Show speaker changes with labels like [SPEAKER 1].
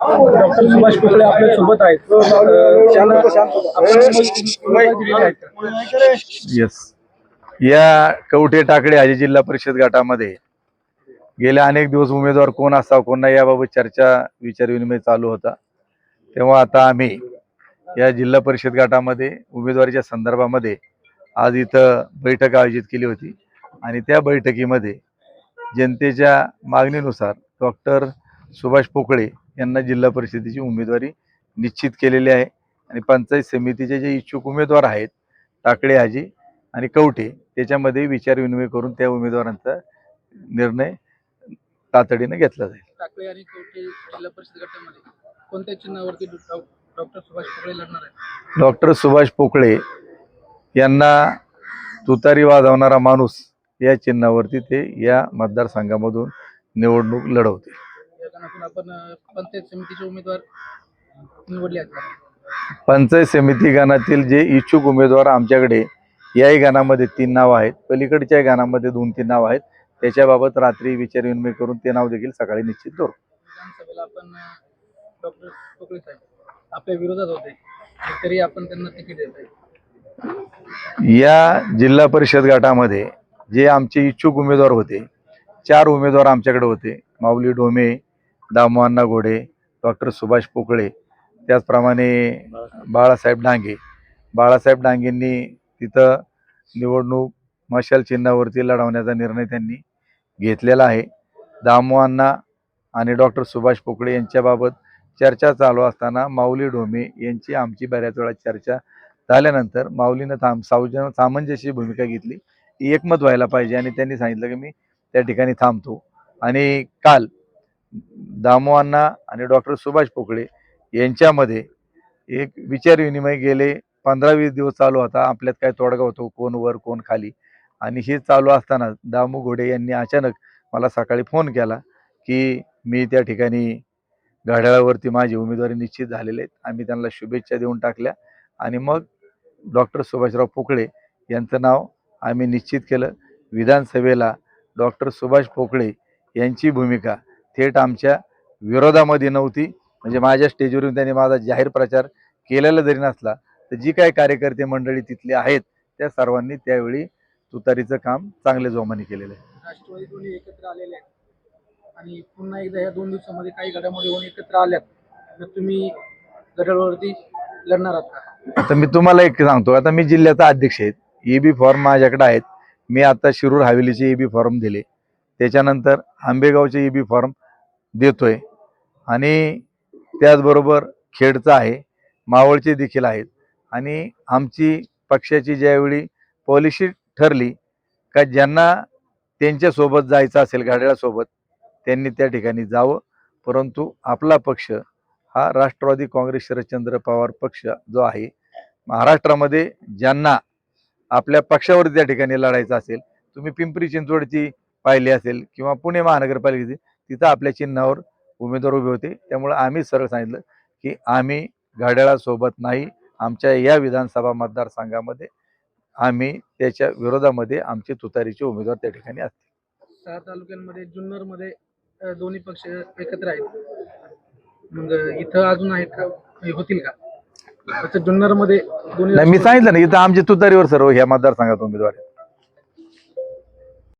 [SPEAKER 1] Doctor Subhash Kukde आपल्यासोबत आहेत
[SPEAKER 2] yes या कवठे टाकडे हाजी जिल्हा परिषद गटामध्ये गेल्या अनेक दिवस उमेदवार कोण असावा कोण नाही याबाबत चर्चा विचारविनिमय चालू होता. तेव्हा आता आम्ही या जिल्हा परिषद गटामध्ये उमेदवारीच्या संदर्भामध्ये आज इथं बैठक आयोजित केली होती. आणि त्या बैठकीमध्ये जनतेच्या मागणीनुसार डॉक्टर सुभाष पोकळे यांना जिल्हा परिषदेची उमेदवारी निश्चित केलेली आहे. आणि पंचायत समितीचे जे इच्छुक उमेदवार आहेत टाकळे हाजी आणि कवठे त्याच्यामध्ये विचारविनिमय करून त्या उमेदवारांचा निर्णय तातडीने घेतला जाईल.
[SPEAKER 1] टाकळे आणि कवठे जिल्हा परिषद गटामध्ये कोणत्या चिन्हावरती डॉ- डॉक्टर सुभाष कुकडे लढणार आहेत?
[SPEAKER 2] डॉक्टर सुभाष पोकळे यांना तुतारी वाजवणारा माणूस या चिन्हावरती ते या मतदारसंघामधून निवडणूक लढवते
[SPEAKER 1] आपण पंचायत समितीचे उमेदवार निवडले?
[SPEAKER 2] पंचायत समिती गणातील जे इच्छुक उमेदवार आमच्याकडे याही गणामध्ये तीन नावं आहेत. पलीकडच्या गणामध्ये दोन तीन नावं आहेत. त्याच्याबाबत रात्री विचारविनिमय करून ते नाव देखील सकाळी निश्चित करू
[SPEAKER 1] विधानसभेला आपण डॉक्टर साहेब आपल्या विरोधात होते. तरी आपण त्यांना तिकीट देत
[SPEAKER 2] या जिल्हा परिषद गटामध्ये जे आमचे इच्छुक उमेदवार होते चार उमेदवार आमच्याकडे होते. माऊली डोमे दामोअण्णा घोडे डॉक्टर सुभाष पोकळे त्याचप्रमाणे बाळासाहेब डांगे. बाळासाहेब डांगेंनी तिथं निवडणूक मशाल चिन्हावरती लढवण्याचा निर्णय त्यांनी घेतलेला आहे. दामोअण्णा आणि डॉक्टर सुभाष पोकळे यांच्याबाबत चर्चा चालू असताना माऊली ढोमे यांची आमची बऱ्याच वेळा चर्चा झाल्यानंतर माऊलीनं थांब सावजन सामंजस्य भूमिका घेतली. एकमत व्हायला पाहिजे आणि त्यांनी सांगितलं की मी त्या ठिकाणी थांबतो. आणि काल दामू अण्णा आणि डॉक्टर सुभाष पोकळे यांच्यामध्ये एक विचारविनिमय गेले. पंधरा वीस दिवस चालू होता. आपल्यात काय तोडगा होतो? कोण वर कोण खाली? आणि हे चालू असताना दामू घोडे यांनी अचानक मला सकाळी फोन केला की मी त्या ठिकाणी घड्याळावरती माझी उमेदवारी निश्चित झालेले आहेत. आम्ही त्यांना शुभेच्छा देऊन टाकल्या. आणि मग डॉक्टर सुभाषराव पोकळे यांचं नाव आम्ही निश्चित केलं. विधानसभेला डॉक्टर सुभाष पोकळे यांची भूमिका थेट आमच्या विरोधामध्ये नव्हती. म्हणजे माझ्या स्टेजवरून त्यांनी माझा जाहीर प्रचार केलेला जरी नसला तर जी काही कार्यकर्ते मंडळी तिथले आहेत त्या सर्वांनी त्यावेळी तुतारीचं काम चांगले जोमाने केलेलं आहे.
[SPEAKER 1] राष्ट्रवादी दोन्ही एकत्र आलेले आहेत. आणि पुन्हा एकदा या दोन दिवसामध्ये काही घडामोडी होऊन एकत्र आल्यात. तर तुम्ही गडावरती लढणार आहात का?
[SPEAKER 2] आता मी तुम्हाला एक सांगतो. आता मी जिल्ह्याचा अध्यक्ष आहे. ई बी फॉर्म माझ्याकडे आहेत. मी आता शिरूर हवेलीचे ई बी फॉर्म दिले. त्याच्यानंतर आंबेगावचे ई बी फॉर्म देतोय. आणि त्याचबरोबर खेडचा आहे मावळचे देखील आहेत. आणि आमची पक्षाची ज्यावेळी पॉलिसी ठरली का ज्यांना त्यांच्यासोबत जायचं असेल गाड्यासोबत त्यांनी त्या ठिकाणी जावं. परंतु आपला पक्ष हा राष्ट्रवादी काँग्रेस शरदचंद्र पवार पक्ष जो आहे महाराष्ट्रामध्ये ज्यांना आपल्या पक्षावर त्या ठिकाणी लढायचं असेल तुम्ही पिंपरी चिंचवडची पाहिली असेल किंवा पुणे महानगरपालिकेची तिथं आपल्या चिन्हावर उमेदवार उभे होते. त्यामुळे आम्ही सरळ सांगितलं की आम्ही घड्याळासोबत नाही आमच्या या विधानसभा मतदारसंघामध्ये आम्ही त्याच्या विरोधामध्ये आमचे तुतारीचे उमेदवार त्या ठिकाणी असतील.
[SPEAKER 1] सहा तालुक्यांमध्ये जुन्नरमध्ये दोन्ही पक्ष एकत्र आहेत. मग इथं अजून आहेत का? होतील का? जुन्नरमध्ये दोन्ही
[SPEAKER 2] नाही मी सांगितलं ना इथं आमचे तुतारीवर सर्व ह्या मतदारसंघात उमेदवार आहेत.